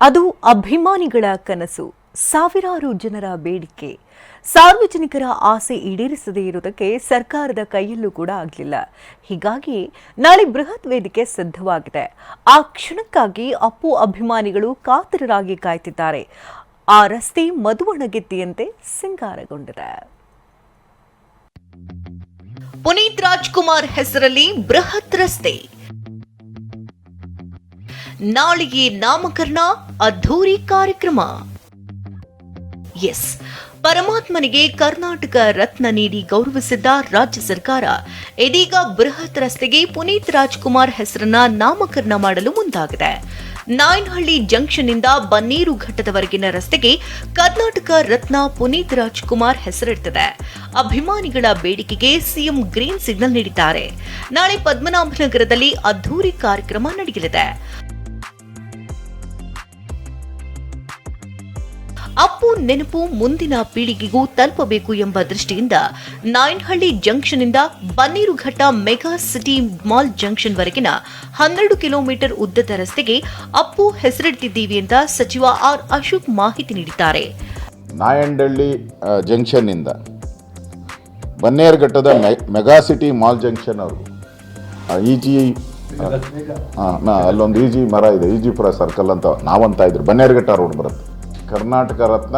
ಅದು ಅಭಿಮಾನಿಗಳ ಕನಸು. ಸಾವಿರಾರು ಜನರ ಬೇಡಿಕೆ. ಸಾರ್ವಜನಿಕರ ಆಸೆ ಈಡೇರಿಸದೇ ಇರುವುದಕ್ಕೆ ಸರ್ಕಾರದ ಕೈಯಲ್ಲೂ ಕೂಡ ಆಗಲಿಲ್ಲ. ಹೀಗಾಗಿ ನಾಳೆ ಬೃಹತ್ ವೇದಿಕೆ ಸಿದ್ಧವಾಗಿದೆ. ಆ ಕ್ಷಣಕ್ಕಾಗಿ ಅಪ್ಪು ಅಭಿಮಾನಿಗಳು ಕಾತರರಾಗಿ ಕಾಯ್ತಿದ್ದಾರೆ. ಆ ರಸ್ತೆ ಮದುವಣಗೆತ್ತಿಯಂತೆ ಸಿಂಗಾರಗೊಂಡಿದೆ. ಪುನೀತ್ ರಾಜ್ಕುಮಾರ್ ಹೆಸರಲ್ಲಿ ಬೃಹತ್ ರಸ್ತೆ. ನಾಳೆಗೆ ನಾಮಕರಣ, ಅದ್ಧೂರಿ ಕಾರ್ಯಕ್ರಮ. ಎಸ್, ಪರಮಾತ್ಮನಿಗೆ ಕರ್ನಾಟಕ ರತ್ನ ನೀಡಿ ಗೌರವಿಸಿದ್ದ ರಾಜ್ಯ ಸರ್ಕಾರ, ಇದೀಗ ಬೃಹತ್ ರಸ್ತೆಗೆ ಪುನೀತ್ ರಾಜ್ಕುಮಾರ್ ಹೆಸರನ್ನ ನಾಮಕರಣ ಮಾಡಲು ಮುಂದಾಗಿದೆ. ನಾಯನಹಳ್ಳಿ ಜಂಕ್ಷನ್ ಇಂದ ಬನ್ನೀರು ಘಟ್ಟದವರೆಗಿನ ರಸ್ತೆಗೆ ಕರ್ನಾಟಕ ರತ್ನ ಪುನೀತ್ ರಾಜ್ಕುಮಾರ್ ಹೆಸರಿಟ್ಟಿದೆ ಅಭಿಮಾನಿಗಳ ಬೇಡಿಕೆಗೆ ಸಿಎಂ ಗ್ರೀನ್ ಸಿಗ್ನಲ್ ನೀಡಿದ್ದಾರೆ. ನಾಳೆ ಪದ್ಮನಾಭನಗರದಲ್ಲಿ ಅದ್ಧೂರಿ ಕಾರ್ಯಕ್ರಮ ನಡೆಯಲಿದೆ. ಅಪ್ಪು ನೆನಪು ಮುಂದಿನ ಪೀಳಿಗೆಗೂ ತಲುಪಬೇಕು ಎಂಬ ದೃಷ್ಟಿಯಿಂದ Nayanahalli ಜಂಕ್ಷನ್ನಿಂದ Bannerghatta mega city mall junction ವರೆಗಿನ ಹನ್ನೆರಡು ಕಿಲೋಮೀಟರ್ ಉದ್ದದ ರಸ್ತೆಗೆ ಅಪ್ಪು ಹೆಸರಿಡ್ತಿದ್ದೀವಿ ಅಂತ ಸಚಿವ ಆರ್ ಅಶೋಕ್ ಮಾಹಿತಿ ನೀಡಿದ್ದಾರೆ. ನಾಯಂಡಳ್ಳಿ ಜಂಕ್ಷನ್ನಿಂದ ಬನ್ನೇರುಘಟ್ಟದ ಮೆ ಮೆಗಾ ಸಿಟಿ ಮಾಲ್ ಜಂಕ್ಷನ್ ಅವರು. ಇ ಜಿ ಹಾಂ ಅಲ್ಲೊಂದು ಇ ಜಿ ಮರ ಇದೆ ಇ ಜಿಪುರ ಸರ್ಕಲ್ ಅಂತ ನಾವಂತ ಇದ್ರು. ಬನ್ನೇರುಘಟ್ಟ ರೋಡ್ ಬರುತ್ತೆ. ಕರ್ನಾಟಕ ರತ್ನ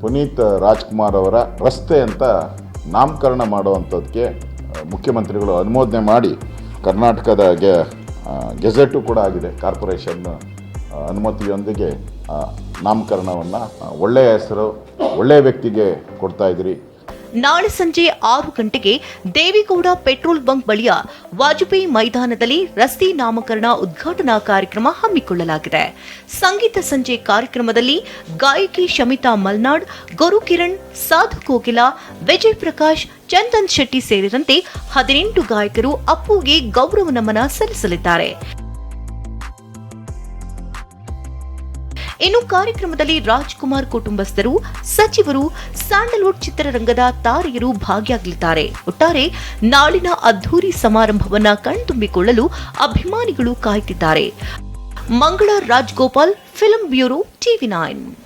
ಪುನೀತ್ ರಾಜ್ಕುಮಾರ್ ಅವರ ರಸ್ತೆ ಅಂತ ನಾಮಕರಣ ಮಾಡುವಂಥದ್ದಕ್ಕೆ ಮುಖ್ಯಮಂತ್ರಿಗಳು ಅನುಮೋದನೆ ಮಾಡಿ ಕರ್ನಾಟಕದ ಗೆಜೆಟು ಕೂಡ ಆಗಿದೆ. ಕಾರ್ಪೊರೇಷನ್ ಅನುಮತಿಯೊಂದಿಗೆ ನಾಮಕರಣವನ್ನು ಒಳ್ಳೆಯ ಹೆಸರು, ಒಳ್ಳೆಯ ವ್ಯಕ್ತಿಗೆ ಕೊಡ್ತಾ ಇದ್ದೀರಿ ನಾಳೆ ಸಂಜೆ ಆರು ಗಂಟೆಗೆ ದೇವಿಗೌಡ ಪೆಟ್ರೋಲ್ ಬಂಕ್ ಬಳಿಯ ವಾಜಪೇಯಿ ಮೈದಾನದಲ್ಲಿ ರಸ್ತೆ ನಾಮಕರಣ ಉದ್ಘಾಟನಾ ಕಾರ್ಯಕ್ರಮ ಹಮ್ಮಿಕೊಳ್ಳಲಾಗಿದೆ. ಸಂಗೀತ ಸಂಜೆ ಕಾರ್ಯಕ್ರಮದಲ್ಲಿ ಗಾಯಕಿ ಶಮಿತಾ ಮಲ್ನಾಡ್, ಗುರುಕಿರಣ್, ಸಾಧು ಕೋಕಿಲ ವಿಜಯ್ ಪ್ರಕಾಶ್ ಚಂದನ್ ಶೆಟ್ಟಿ ಸೇರಿದಂತೆ ಹದಿನೆಂಟು ಗಾಯಕರು ಅಪ್ಪುಗೆ ಗೌರವ ನಮನ ಸಲ್ಲಿಸಲಿದ್ದಾರೆ. ಇನ್ನು ಕಾರ್ಯಕ್ರಮದಲ್ಲಿ ರಾಜ್ಕುಮಾರ್ ಕುಟುಂಬಸ್ಥರು, ಸಚಿವರು, ಸ್ಯಾಂಡಲ್ವುಡ್ ಚಿತ್ರರಂಗದ ತಾರೆಯರು ಭಾಗಿಯಾಗಲಿದ್ದಾರೆ. ಒಟ್ಟಾರೆ ನಾಳಿನ ಅದ್ಧೂರಿ ಸಮಾರಂಭವನ್ನ ಕಣ್ತುಂಬಿಕೊಳ್ಳಲು ಅಭಿಮಾನಿಗಳು ಕಾಯ್ತಿದ್ದಾರೆ. Mangala Rajgopal film bureau, TV nine.